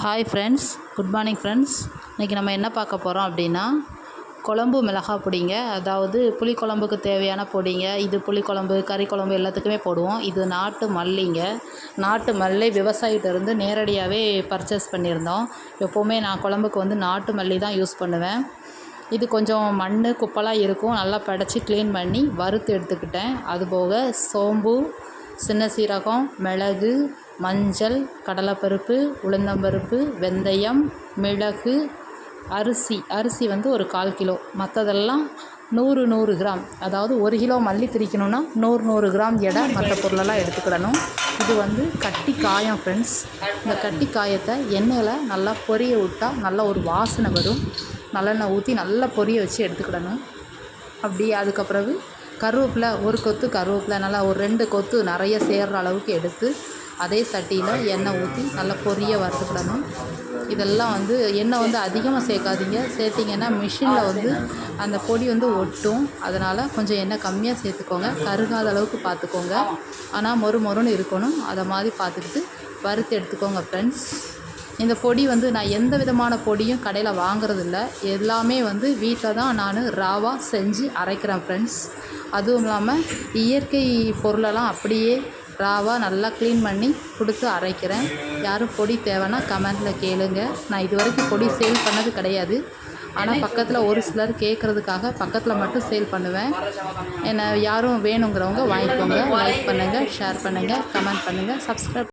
Hi friends good morning friends இன்றைக்கி நம்ம என்ன பார்க்க போகிறோம் அப்படின்னா குழம்பு மிளகாய் பொடிங்க. அதாவது புளிக்குழம்புக்கு தேவையான பொடிங்க. இது புளிக்குழம்பு கறி குழம்பு எல்லாத்துக்குமே போடுவோம். இது நாட்டு மல்லிங்க. நாட்டு மல்லி விவசாயிகிட்டேருந்து நேரடியாகவே பர்ச்சேஸ் பண்ணியிருந்தோம். எப்போவுமே நான் குழம்புக்கு வந்து நாட்டு மல்லி தான் யூஸ் பண்ணுவேன். இது கொஞ்சம் மண் குப்பலாக இருக்கும். நல்லா படைச்சி க்ளீன் பண்ணி வறுத்து எடுத்துக்கிட்டேன். அதுபோக சோம்பு சின்ன சீரகம் மிளகு மஞ்சள் கடலைப்பருப்பு உளுந்தம்பருப்பு வெந்தயம் மிளகு அரிசி. அரிசி வந்து ஒரு கால் கிலோ. மற்றதெல்லாம் நூறு நூறு கிராம். அதாவது ஒரு கிலோ மல்லி திரிக்கணும்னா நூறு நூறு கிராம் எடை மற்ற பொருளெல்லாம் எடுத்துக்கிடணும். இது வந்து கட்டி காயம் ஃப்ரெண்ட்ஸ் இந்த கட்டி காயத்தை எண்ணெயில் நல்லா பொரிய விட்டால் நல்லா ஒரு வாசனை வரும். நல்லெண்ணெய் ஊற்றி நல்லா பொரிய வச்சு எடுத்துக்கிடணும். அப்படி அதுக்கப்புறவு கருவேப்பிலை ஒரு கொத்து கருவேப்பிலை நல்லா ஒரு ரெண்டு கொத்து நிறைய சேர்கிற அளவுக்கு எடுத்து அதே சட்டியில் எண்ணெய் ஊற்றி நல்லா பொரிய வறுத்துக்கிடணும். இதெல்லாம் வந்து எண்ணெய் வந்து அதிகமாக சேர்க்காதீங்க. சேர்த்திங்கன்னா மிஷினில் வந்து அந்த பொடி வந்து ஒட்டும். அதனால் கொஞ்சம் எண்ணெய் கம்மியாக சேர்த்துக்கோங்க. கருகாத அளவுக்கு பார்த்துக்கோங்க. ஆனால் மொறு மொறுன்னு இருக்கணும். அதை மாதிரி பார்த்துக்கிட்டு வறுத்து எடுத்துக்கோங்க ஃப்ரெண்ட்ஸ் இந்த பொடி வந்து நான் எந்த விதமான பொடியும் கடையில் வாங்குறதில்ல. எல்லாமே வந்து வீட்டில் தான் நான் ராவாக செஞ்சு அரைக்கிறேன் ஃப்ரெண்ட்ஸ் அதுவும் இல்லாமல் இயற்கை பொருளெல்லாம் அப்படியே ராவாக நல்லா க்ளீன் பண்ணி கொடுத்து அரைக்கிறேன். யாரும் பொடி தேவைன்னா கமெண்டில் கேளுங்க. நான் இது வரைக்கும் பொடி சேல் பண்ணது கிடையாது. ஆனால் பக்கத்தில் ஒரு சிலர் கேட்குறதுக்காக பக்கத்தில் மட்டும் சேல் பண்ணுவேன். என்னை யாரும் வேணுங்கிறவங்க வாங்கிக்கோங்க. லைக் பண்ணுங்கள் ஷேர் பண்ணுங்கள் கமெண்ட் பண்ணுங்கள் சப்ஸ்கிரைப்